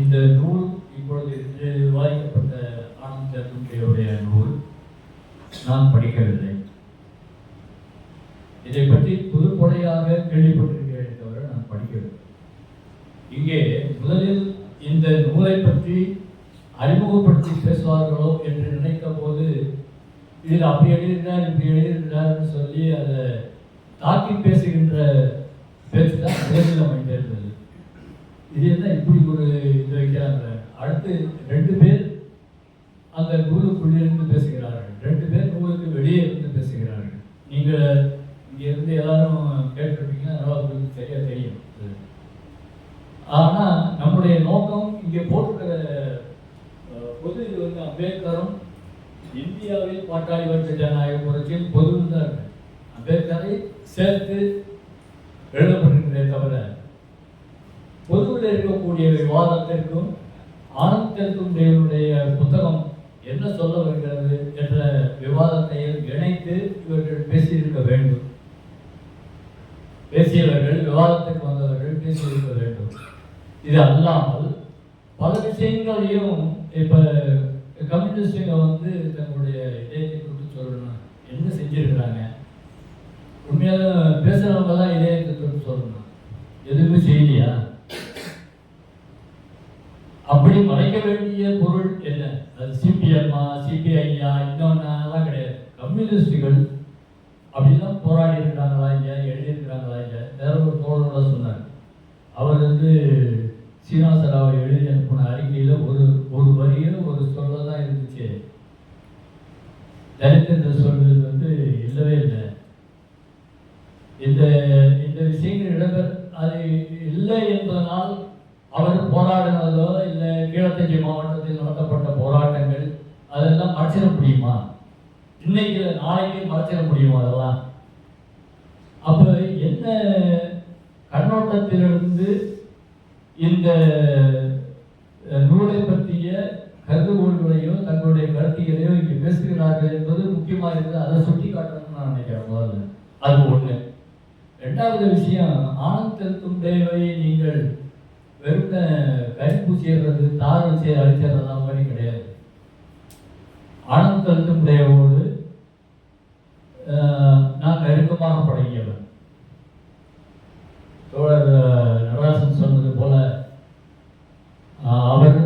இந்த நூல் இப்பொழுது வாய்க்கப்பட்ட ஆனந்த துண்டியுடைய நூல் நான் படிக்கவில்லை. இதை பற்றி புதுப்படையாக கேள்விப்பட்டிருக்கிறேன் தவிர நான் படிக்கவில்லை. இங்கே முதலில் இந்த நூலை பற்றி அறிமுகப்படுத்தி பேசுவார்களோ என்று நினைத்த போது இதில் அப்படி எழுதியிருந்தார் இப்படி எழுதியிருந்தார்னு சொல்லி அதை தாக்கி பேசுகின்ற பேச்சு தான் முதலில் அமைந்திருந்தது இது என்ன இப்படி ஒரு இது வைக்கிறாங்க. அடுத்து ரெண்டு பேர் அந்த நூலுக்குள்ளிருந்து பேசுகிறார்கள். ரெண்டு பேர் நூலுக்கு வெளியே இருந்து பேசுகிறார்கள். நீங்கள் இங்கே இருந்து எல்லாரும் கேட்டிருப்பீங்க. அதனால் உங்களுக்கு சரியாக தெரியும். ஆனால் நம்முடைய நோக்கம் இங்கே போட்டிருக்கிற பொது இது வந்து அம்பேத்கரும் இந்தியாவில் பாட்டாளி வர்க்க ஜனநாயக புரட்சியில் பொதுவில் தான் இருக்கு. அம்பேத்கரை சேர்த்து எழுதப்பட்டிருக்கிறதே தவிர பொதுவில் இருக்கக்கூடிய விவாதத்திற்கும் ஆனந்தத்திற்கும் தேவனுடைய புத்தகம் என்ன சொல்ல வருகிறது என்ற விவாதத்தையும் இணைத்து இவர்கள் பேசியிருக்க வேண்டும். பேசியவர்கள் விவாதத்துக்கு வந்தவர்கள் பேசியிருக்க வேண்டும். இது அல்லாமல் பல விஷயங்களையும் இப்போ கம்யூனிஸ்டுங்க வந்து தங்களுடைய இதயத்தை கொண்டு சொல்லணும். என்ன செஞ்சிருக்கிறாங்க? உண்மையாக பேசுகிறவங்க தான் இதயத்தை தொட்டு சொல்லணும். எதுவுமே செய்யலையா? அப்படி மறைக்க வேண்டிய பொருள் என்ன? அது சிபிஎம்மா சிபிஐயா இன்னொன்னெல்லாம் கிடையாது. கம்யூனிஸ்டுகள் அப்படிலாம் போராடி இருக்கிறாங்களா இங்கே எழுதியிருக்கிறாங்களா இங்கே வேற ஒரு தோழரோட சொன்னார். அவர் வந்து சீனிவாசராவை எழுதி அனுப்பின அறிக்கையில் ஒரு ஒரு வரியில் ஒரு சொல்ல தான் இருந்துச்சு. தலித் சொல்வது வந்து இல்லவே இல்லை. இந்த இந்த விஷயங்கள் இடம்பெற அது இல்லை என்பதனால் அவர் போராடினதோ இல்லை கீழத்தஞ்சி மாவட்டத்தில் நடத்தப்பட்ட போராட்டங்கள் அதெல்லாம் மறைச்சிட முடியுமா? இன்னைக்கு நாளைக்கு மறைச்சிட முடியுமா அதெல்லாம்? அப்போ என்ன கண்ணோட்டத்திலிருந்து இந்த நூலை பற்றிய கருதுகோள்களையோ தங்களுடைய கருத்துகளையோ இங்கே பேசுகிறார்கள் என்பது முக்கியமாக இருக்குது அதை சுட்டி காட்டணும்னு நான் நினைக்கிறேன் முதல்ல. அது ஒன்று ரெண்டாவது விஷயம் ஆனந்த தேவையை நீங்கள் வெறும் கறி பூசிடுறது தார் வச்சு அழிச்சிடுறதா மாதிரி கிடையாது. ஆனந்த துண்டேவோடு அஹ், நான் நெருக்கமாக பழகியவன். தோழர் நடராசன் சொன்னது போல அவர்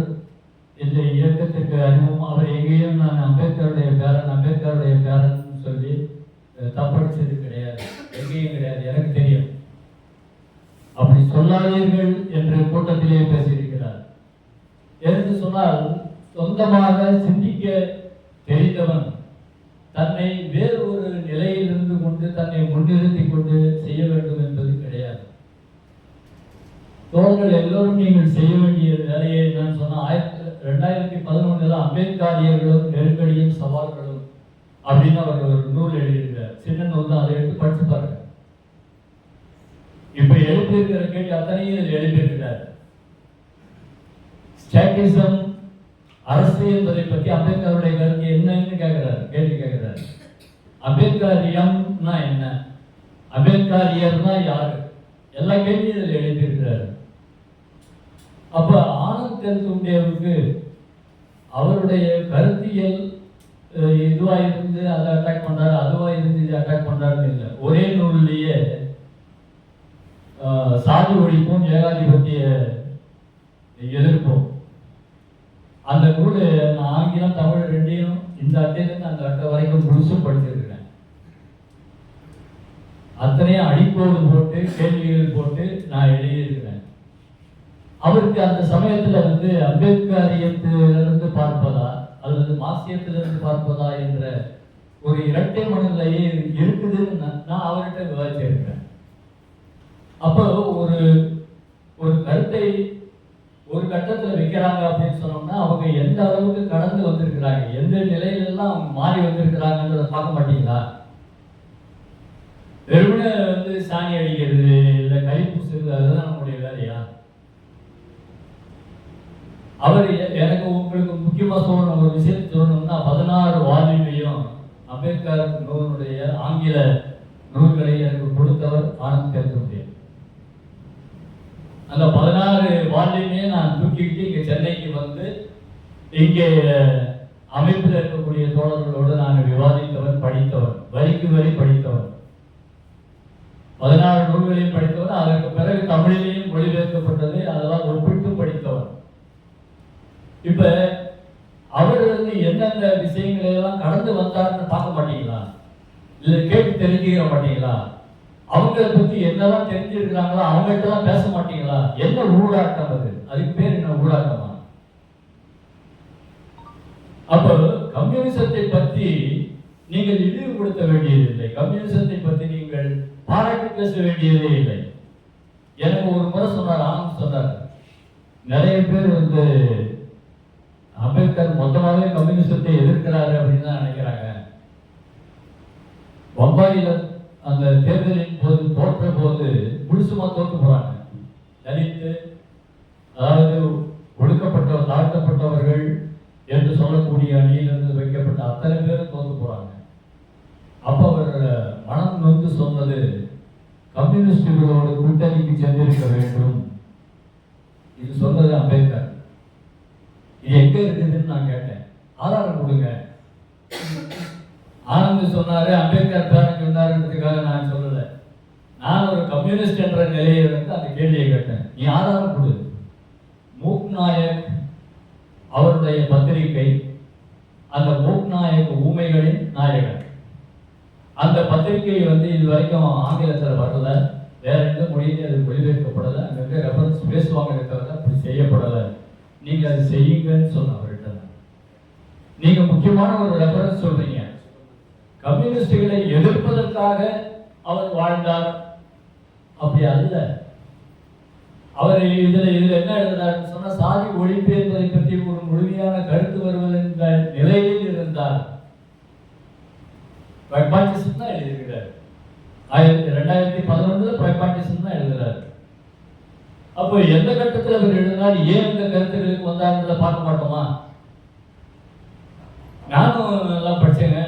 இந்த இயக்கத்துக்கு அறிமுகம் அவர் எங்கேயும் நான் அம்பேத்கருடைய பேரன் அம்பேத்கருடைய பேரன் சொல்லி தப்படிச்சது கிடையாது. எங்கேயும் கிடையாது. எனக்கு தெரியும். அப்படி சொல்லாதீர்கள் என்று கூட்டத்திலே பேசியிருக்கிறார். என்று சொன்னால் சொந்தமாக சிந்திக்க தெரிந்தவன் தன்னை வேறு ஒரு நிலையில் இருந்து கொண்டு தன்னை முன்னிறுத்திக் கொண்டு செய்ய வேண்டும் என்பது கிடையாது. தோழர்கள் எல்லோரும் நீங்கள் செய்ய வேண்டிய வேலையை நான் சொன்ன ஆயிரத்தி ரெண்டாயிரத்தி பதினொன்றில் அம்பேத்காரியர்களும் நெருக்கடியும் சவால்களும் அப்படின்னு அவர் ஒரு நூல் எழுதியிருக்கிறார். சின்ன நூல் தான் அதை எடுத்து படிச்சு பாருங்க. இப்ப எழுப்பியிருக்கிற கேள்வி அத்தனையும் எழுப்பியிருக்கிறார். ஸ்டாட்டிசம் அரசு என்பதை பற்றி அம்பேத்கருடைய கருத்து என்னன்னு கேட்கிறார் கேள்வி கேட்கிறார். அம்பேத்கரியம்னா என்ன? அம்பேத்கரியர்னா யாரு? எல்லா கேள்வியும் இதில் எழுப்பியிருக்கிறார். அப்ப ஆனந்த் கருத்துடையவருக்கு அவருடைய கருத்தியல் அஹ், இதுவா இருந்து அதை அட்டாக் பண்றாரு அதுவா இருந்து இதை அட்டாக் பண்றாருன்னு இல்லை. ஒரே நூல்லையே சாதி ஒழிப்பும் ஏகாதிபத்திய எதிர்ப்பும். அந்த நூல் நான் ஆங்கிலம் தமிழ் ரெண்டையும் இந்த அட்டையிலிருந்து அந்த அட்டை வரைக்கும் முழுசும் படிச்சிருக்கிறேன். அத்தனையும் அடிக்கோடு போட்டு கேள்விகள் போட்டு நான் எழுதியிருக்கிறேன். அவருக்கு அந்த சமயத்துல வந்து அம்பேத்கரியத்திலிருந்து பார்ப்பதா அல்லது மாசியத்திலிருந்து பார்ப்பதா என்ற ஒரு இரட்டை மனநிலையே இருக்குதுன்னு நான் நான் அவர்கிட்ட விவாதிச்சிருக்கிறேன். அப்போ ஒரு ஒரு கருத்தை ஒரு கட்டத்துல வைக்கிறாங்க அப்படின்னு சொன்னோம்னா அவங்க எந்த அளவுக்கு கடந்து வந்திருக்கிறாங்க எந்த நிலையில எல்லாம் மாறி வந்திருக்கிறாங்கன்றதை பார்க்க மாட்டீங்களா? வெறுமனே வந்து சாணி அடிக்கிறது இல்லை கறி பூசுறது அதுதான் நம்முடைய வேலையா? அவர் எனக்கு உங்களுக்கு முக்கியமா சொல்லணும் ஒரு விஷயத்தை சொல்லணும்னா பதினாறு வால்யூமையும் அம்பேத்கர் நூலுடைய ஆங்கில நூல்களை எனக்கு கொடுத்தவர் ஆனந்த் தேர்தல் அந்த பதினாறு பதினாறு நான் தூக்கிக்கிட்டு இங்கே சென்னைக்கு வந்து இங்கே அமைப்பில் இருக்கக்கூடிய தோழர்களோடு நான் விவாதித்தவன் படித்தவன் வரிக்கு வரி படித்தவன். பதினாறு நூல்களையும் படித்தவன் அதற்கு பிறகு தமிழிலேயும் மொழிபெயர்க்கப்பட்டது அதெல்லாம் ஒப்பிட்டு படித்தவன். இப்ப அவர் வந்து எந்தெந்த விஷயங்களை எல்லாம் கடந்து வந்தாருன்னு பார்க்க மாட்டீங்களா? இல்லை கேட்டு தெரிஞ்சுக்கிற மாட்டீங்களா? அவங்கள பத்தி என்னெல்லாம் தெரிஞ்சிருக்கிறாங்களோ அவங்கள்ட்ட எல்லாம் பேச மாட்டீங்களா? என்ன ஊடாட்டம் அது? அதுக்கு பேர் என்ன ஊடாட்டமா? அப்போ கம்யூனிசத்தை பத்தி நீங்கள் இழிவுபடுத்த வேண்டியதில்லை. கம்யூனிசத்தை பற்றி நீங்கள் பாராட்டி பேச வேண்டியதே இல்லை. எனக்கு ஒரு முறை சொன்னார் ஆனந்த் சொன்னார். நிறைய பேர் வந்து அம்பேத்கர் மொத்தமாகவே கம்யூனிசத்தை எதிர்க்கிறாரு அப்படின்னு தான் நினைக்கிறாங்க. பம்பாயில அந்த தேர்தலின் போது தோற்ற போது முழுசுமா தோற்று போறாங்க. தலித்து அதாவது ஒடுக்கப்பட்ட தாழ்த்தப்பட்டவர்கள் என்று சொல்லக்கூடிய அணியிலிருந்து வைக்கப்பட்ட அத்தனை பேரும் தோற்று போறாங்க. அப்ப அவர் மனம் வந்து சொன்னது கம்யூனிஸ்டுகளோடு கூட்டணிக்கு சென்றிருக்க வேண்டும். இது சொன்னது அம்பேத்கர். இது எங்க இருக்குதுன்னு நான் கேட்டேன். ஆதாரம் கொடுங்க. ஆனந்த் சொன்னாரு அம்பேத்கர் பேரன் சொன்னாருன்றதுக்காக நான் சொல்லல நான் ஒரு கம்யூனிஸ்ட் என்ற நிலையை வந்து அந்த கேள்வியை கேட்டேன். நீ ஆதாரம் கொடு. மூக் நாயக் அவருடைய பத்திரிகை அந்த மூக் நாயக் ஊமைகளின் நாயகன். அந்த பத்திரிகை வந்து இது வரைக்கும் ஆங்கிலத்தில் வரல. வேற எந்த மொழியிலும் அது மொழிபெயர்க்கப்படலை. அங்கங்க ரெஃபரன்ஸ் பேசுவாங்க இருக்கிறத அப்படி செய்யப்படலை. நீங்கள் அது செய்யுங்கன்னு சொன்ன அவர்கிட்ட நீங்கள் முக்கியமான ஒரு ரெஃபரன்ஸ் சொல்றீங்க. கம்யூனிஸ்டுகளை எதிர்ப்பதற்காக அவர் வாழ்ந்தார். அப்படி அல்ல. அவர் இதுல இதில் என்ன எழுதுறாருன்னு சொன்னா சாதி ஒழிப்பு என்பதை பற்றி ஒரு முழுமையான கருத்து வருவது என்ற நிலையில் இருந்தார். பிரக்மாட்டிசம் தான் எழுதியிருக்கிறார் ஆயிரத்தி ரெண்டாயிரத்தி பதினொன்றுல பிரக்மாட்டிசம் தான் எழுதுகிறார். அப்போ எந்த கட்டத்தில் அவர் எழுதினார்? ஏன் இந்த கருத்துக்களுக்கு வந்தாருன்றத பார்க்க மாட்டோமா? நானும் எல்லாம் படிச்சேங்க.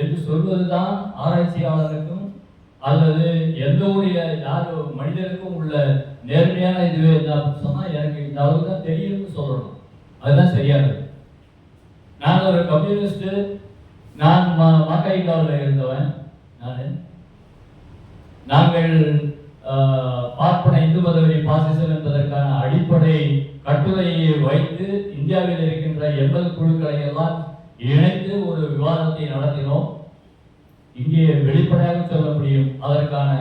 என்று சொல்வதுதான் ஆராய்ச்சியாளருக்கும் அல்லது எந்த ஒரு யார் மனிதருக்கும் உள்ள நேர்மையான இதுவே அப்படின்னு சொன்னால் எனக்கு இந்த அளவுக்கு தான் தெரியும்னு சொல்லணும். அதுதான் சரியானது. நான் ஒரு கம்யூனிஸ்ட் நான் மக்கைக்காவில் இருந்தவன். நான். நாங்கள் பார்ப்பன இந்து மதவெறி பாசிசம் என்பதற்கான அடிப்படை கட்டுரையை வைத்து இந்தியாவில் இருக்கின்ற எண்பது குழுக்களை எல்லாம் இணைத்து ஒரு விவாதத்தை நடத்தினோம். இங்கே வெளிப்படையாக சொல்ல முடியும் அதற்கான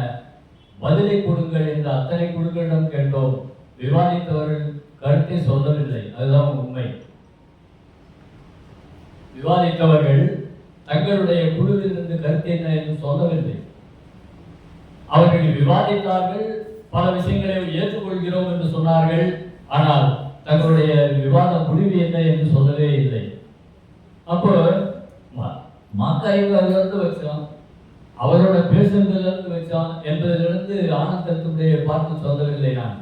பதிலை கொடுங்கள் என்று அத்தனை குழுக்களிடம் கேட்டோம். விவாதித்தவர்கள் கருத்தை சொல்லவில்லை அதுதான் உண்மை. விவாதித்தவர்கள் தங்களுடைய குழுவில் இருந்து கருத்து என்ன என்று சொல்லவில்லை. அவர்கள் விவாதித்தார்கள் பல விஷயங்களை ஏற்றுக்கொள்கிறோம் என்று சொன்னார்கள். ஆனால் தங்களுடைய விவாத முடிவு என்ன என்று சொல்லவே இல்லை. அப்போ மாக்காய்விலிருந்து வச்சோம் அவரோட பேசுறதுலேருந்து வச்சோம் என்பதிலிருந்து ஆனந்தத்துடைய பார்த்து சொல்லவில்லை நான்.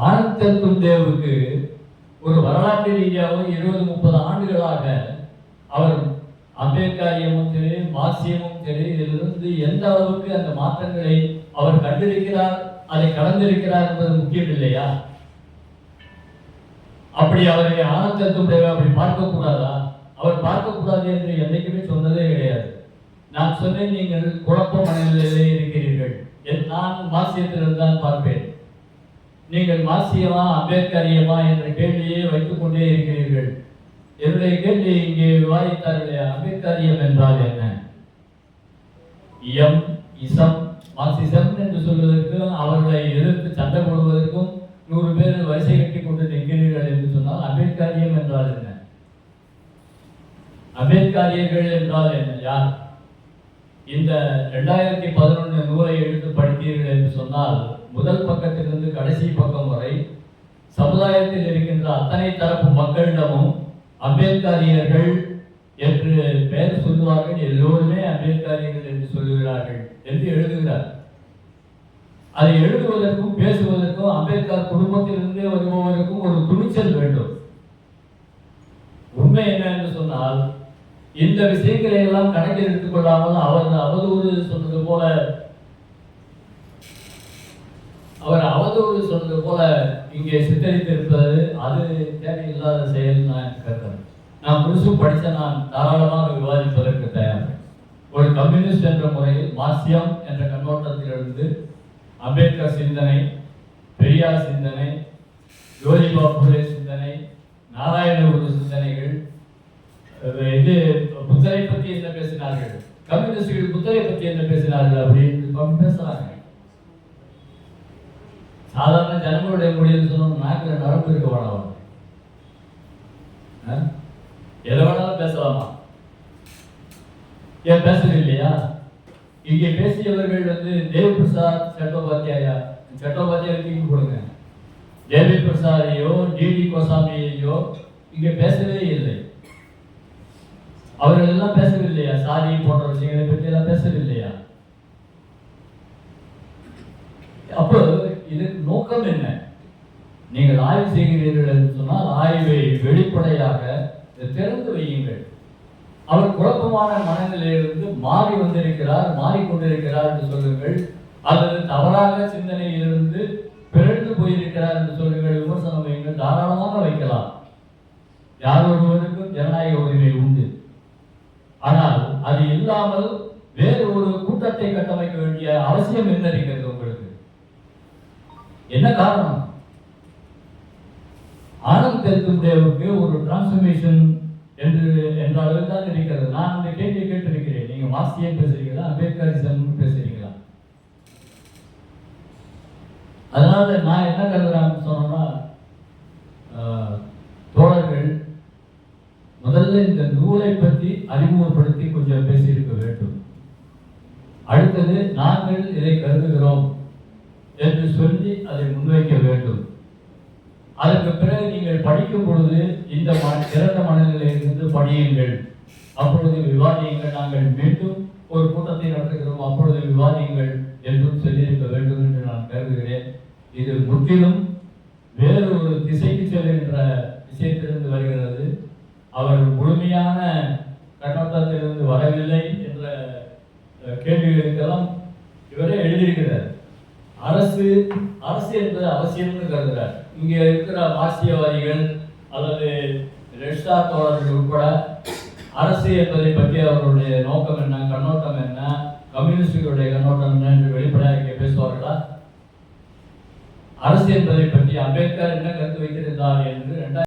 ஆனந்தத்தும் தேவுக்கு ஒரு வரலாற்று ரீதியாகவும் இருபது முப்பது ஆண்டுகளாக அவர் அம்பேத்கரியமும் சரி மார்க்சியமும் சரி இதிலிருந்து எந்த அளவுக்கு அந்த மாற்றங்களை அவர் கண்டிருக்கிறார் அதை கடந்திருக்கிறார் என்பது முக்கியம் இல்லையா அப்படி அவரை ஆனந்தத்துடைய அப்படி பார்க்கக்கூடாதா? அவர் பார்க்கக்கூடாது என்று என்றைக்குமே சொன்னதே கிடையாது. நான் சொன்னேன் நீங்கள் குழப்பம் மனநிலையிலே இருக்கிறீர்கள். என் நான் மார்க்சியத்திலிருந்து தான் பார்ப்பேன். நீங்கள் மாசியமா அம்பேத்கரியமா என்ற கேள்வியை வைத்துக் கொண்டே இருக்கிறீர்கள். என்னுடைய கேள்வி இங்கே விவாதித்தார்களே அம்பேத்கரியம் என்றால் என்ன? எம் இசம் மாசிசம் என்று சொல்வதற்கும் அவர்களை எதிர்த்து சண்டை போடுவதற்கும் நூறு பேர் வரிசை கட்டி கொண்டு நிற்கிறீர்கள் என்று சொன்னால் அபேத்காரியம் என்றால் என்ன? அம்பேத்கரியர்கள் என்றால் என்ன? யார்? இந்த ரெண்டாயிரத்தி பதினொன்று நூலை எடுத்து படித்தீர்கள் என்று சொன்னால் முதல் பக்கத்திலிருந்து கடைசி பக்கம் வரை சமுதாயத்தில் இருக்கின்ற அத்தனை தரப்பு மக்களிடமும் அம்பேத்காரியர்கள் என்று பெயர் சொல்லுவார்கள். எல்லோருமே அம்பேத்காரியர்கள் என்று சொல்லுகிறார்கள் என்று எழுதுகிறார். அதை எழுதுவதற்கும் பேசுவதற்கும் அம்பேத்கர் குடும்பத்திலிருந்தே வருபவருக்கும் ஒரு துணிச்சல் வேண்டும். உண்மை என்ன என்று சொன்னால் இந்த விஷயங்களை எல்லாம் கணக்கில் எடுத்துக் கொள்ளாமல் அவர் அவதூறு சொன்னது போல அவர் அவதூறு சொன்னது போல இங்கே சித்தரித்திருப்பது அது தேவையில்லாத செயல் நான் கருதுறேன் நான் முழுசும் படித்த நான் தாராளமாக விவாதிப்பதற்கு தயார். ஒரு கம்யூனிஸ்ட் என்ற முறையில் மார்க்சியம் என்ற கண்ணோட்டத்திலிருந்து அம்பேத்கர் சிந்தனை பெரியார் சிந்தனை ஜோதிபா புலே சிந்தனை நாராயணகுரு சிந்தனைகள் இது புத்தரை பற்றி என்ன பேசினார்கள்? கம்யூனிஸ்டுகள் புத்தரை பற்றி என்ன பேசினார்கள் அப்படின்னு பேசுறாங்க. சாதாரண ஜனங்களுடைய மொழியில் சொன்னோம் நாக்கில் நரம்பு இருக்க வேணாம் எதை வேணாலும் பேசலாமா? ஏன் பேசுறது இல்லையா? இங்கே பேசியவர்கள் வந்து தேவ் பிரசாத் சட்டோபாத்தியாயா? சட்டோபாத்தியாய தூக்கி கொடுங்க. தேவி பிரசாதையோ டிடி கோசாமியையோ இங்கே பேசவே இல்லை. அவர்கள் எல்லாம் பேசவில்லையா? சாதி போன்ற விஷயங்களை பற்றி எல்லாம் பேசவில்லையா? அப்போ இதுக்கு நோக்கம் என்ன? நீங்கள் ஆய்வு செய்கிறீர்கள் என்று சொன்னால் ஆய்வை வெளிப்படையாக திறந்து வையுங்கள். அவர் குழப்பமான மனநிலையிலிருந்து மாறி வந்திருக்கிறார் மாறிக்கொண்டிருக்கிறார் என்று சொல்லுங்கள். அல்லது தவறாக சிந்தனையிலிருந்து பிறழ்ந்து போயிருக்கிறார் என்று சொல்லுங்கள். விமர்சனம் வைங்கள் தாராளமாக வைக்கலாம். யார் ஒருவருக்கும் ஜனநாயக உரிமை உண்டு. ஆனால் அது இல்லாமல் வேறு ஒரு கூட்டத்தை கட்டமைக்க வேண்டிய அவசியம் என்ன இருக்கிறது உங்களுக்கு? என்ன காரணம்? ஆனந்த் தேவுக்கு ஒரு டிரான்ஸ்ஃபர்மேஷன் என்று என்ற அளவில் தான் இருக்கிறது. நான் அந்த கேள்வியை கேட்டிருக்கிறேன். நீங்க மார்க்சியம் பேசுறீங்களா? அம்பேத்கரிசம் பேசுறீங்களா? அதனால நான் என்ன கருதுறான்னு சொன்னோம்னா ஆஹ், தோழர்கள் முதல்ல இந்த நூலை பற்றி அறிமுகப்படுத்தி கொஞ்சம் பேசியிருக்க வேண்டும். அடுத்தது நாங்கள் இதை கருதுகிறோம் என்று சொல்லி அதை முன்வைக்க வேண்டும். அதற்கு பிறகு நீங்கள் படிக்கும் பொழுது இந்த மன சிறந்த மனநிலையிலிருந்து படியுங்கள். அப்பொழுது விவாதியுங்கள். நாங்கள் மீண்டும் ஒரு கூட்டத்தை நடத்துகிறோம். அப்பொழுது விவாதியுங்கள் என்றும் சொல்லியிருக்க வேண்டும் என்று நான் கருதுகிறேன். இது முற்றிலும் வேறு ஒரு திசைக்கு செல்கின்ற விஷயத்திலிருந்து வருகிறது. அவர் முழுமையான கண்ணோட்டத்திலிருந்து வரவில்லை என்ற கேள்விகளுக்கெல்லாம் இவரே எழுதியிருக்கிறார். அரசு அரசு என்பது அவசியம்னு கருதுகிறார் இங்க இருக்கிற மார்க்சியவாதிகள் அல்லது ரெஷ்டா தோழர்கள் உட்பட அரசு என்பதை பற்றி அவர்களுடைய நோக்கம் என்ன கண்ணோட்டம் என்ன கம்யூனிஸ்டுகளுடைய கண்ணோட்டம் என்ன என்று வெளிப்படையாக இங்கே பேசுவார்களா? அரசு என்பதை பற்றி அம்பேத்கர் என்ன கருத்து வைத்திருந்தார் என்று ரெண்டாயிரத்தி